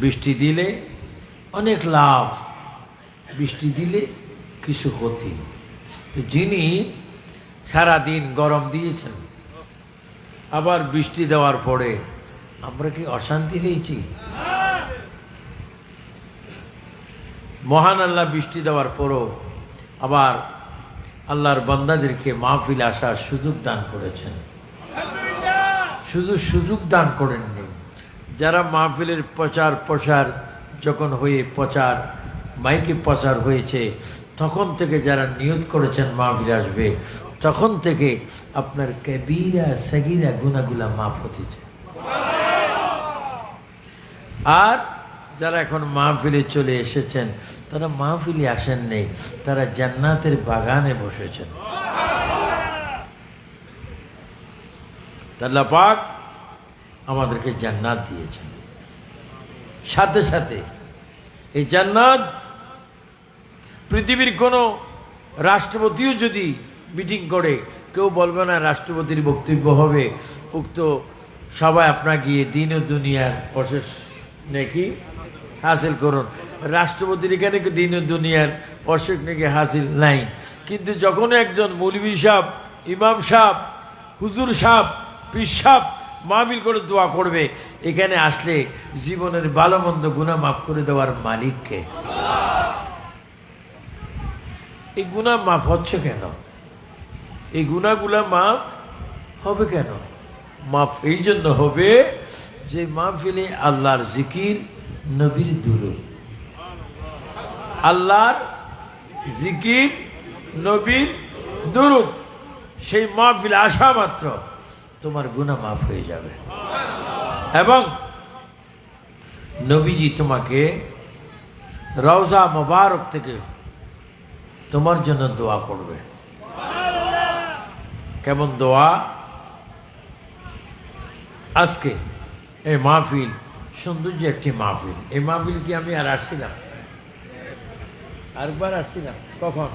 বৃষ্টি দিলে অনেক লাভ, বৃষ্টি দিলে কিছু ক্ষতি। যিনি সারাদিন গরম দিয়েছেন, আবার বৃষ্টি দেওয়ার পরে আমরা কি অশান্তি হয়েছি? মহান আল্লাহ বৃষ্টি দেওয়ার পরও আবার আল্লাহর বান্দাদেরকে মাহফিল আসার সুযোগ দান করেছেন। শুধু সুযোগ দান করেননি যারা মাহফিলের প্রচার, প্রসার যখন হয়ে প্রচার, মাইকে প্রচার হয়েছে, তখন থেকে যারা নিয়ত করেছেন মাহফিল আসবে, তখন থেকে আপনার কবিরা, সগিরা গুনাগুলা মাফ হতেছে আর যারা এখন মাহফিলে চলে এসেছেন, তারা মাহফিলে আসেন নেই, তারা জান্নাতের বাগানে বসেছেন। আল্লাহ পাক আমাদেরকে জান্নাত দিয়েছেন। সাথে সাথে এই জান্নাত পৃথিবীর কোনো রাষ্ট্রপতিও যদি মিটিং করে, কেউ বলবে না রাষ্ট্রপতির বক্তব্য হবে। উক্ত সবাই আপনার গিয়ে দিন ও দুনিয়ার অশেষ নাকি হাসিল করুন। রাষ্ট্রপতির এখানে দিন ও দুনিয়ার অশেষ নাকি হাসিল নাই? কিন্তু যখন একজন মৌলবী সাহ ইমাম সাহ হুজুর সাহ পীর সাহ মাহফিল করে দোয়া করবে, এখানে আসলে জীবনের ভালো মন্দ গুণা মাফ করে দেওয়ার মালিককে। এই গুণা মাফ হচ্ছে কেন? এই গুণাগুলা মাফ হবে কেন? মাফ এই জন্য হবে যে মাহফিলে আল্লাহর জিকির নবীর দুরুদ। আল্লাহর জিকির নবীর দুরুদ। সেই মাহফিলে আসা মাত্র। তোমার গুণা মাফ হয়ে যাবে। এবং নবীজি তোমাকে রওজা মোবারক থেকে তোমার জন্য দোয়া করবে। কেমন দোয়া? আজকে এই মাহফিল সৌন্দর্য একটি মাহফিল। এই মাহফিল কি আমি আর আসছিলাম? আরেকবার আসছিলাম? কখন?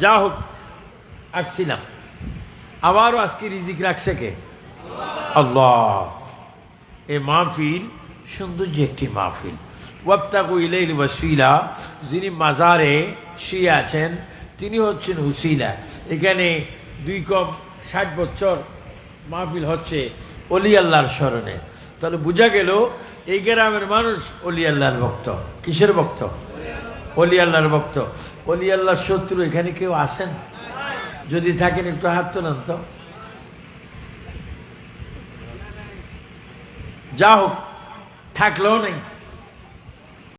যা হোক আসছিলাম আবারও আজকে রিজিক রাখছে কে আল্লাহ এ মাহফিল সৌন্দর্য একটি মাহফিল ওয়াক্তাকু ইলাইল ওয়াসিলা যিনি মাজারে শুয়ে আছেন তিনি হচ্ছেন হুসিলা এখানে দুই কম ষাট বছর মাহফিল হচ্ছে অলি আল্লাহর স্মরণে। তাহলে বোঝা গেল, এই গ্রামের মানুষ অলি আল্লাহর ভক্ত। কিসের ভক্ত? অলি আল্লাহর ভক্ত। অলি আল্লাহর শত্রু, এখানে কেউ আসেন? যদি থাকেন একটু হাত তোলেন তো। যা হোক থাকলেও নেই।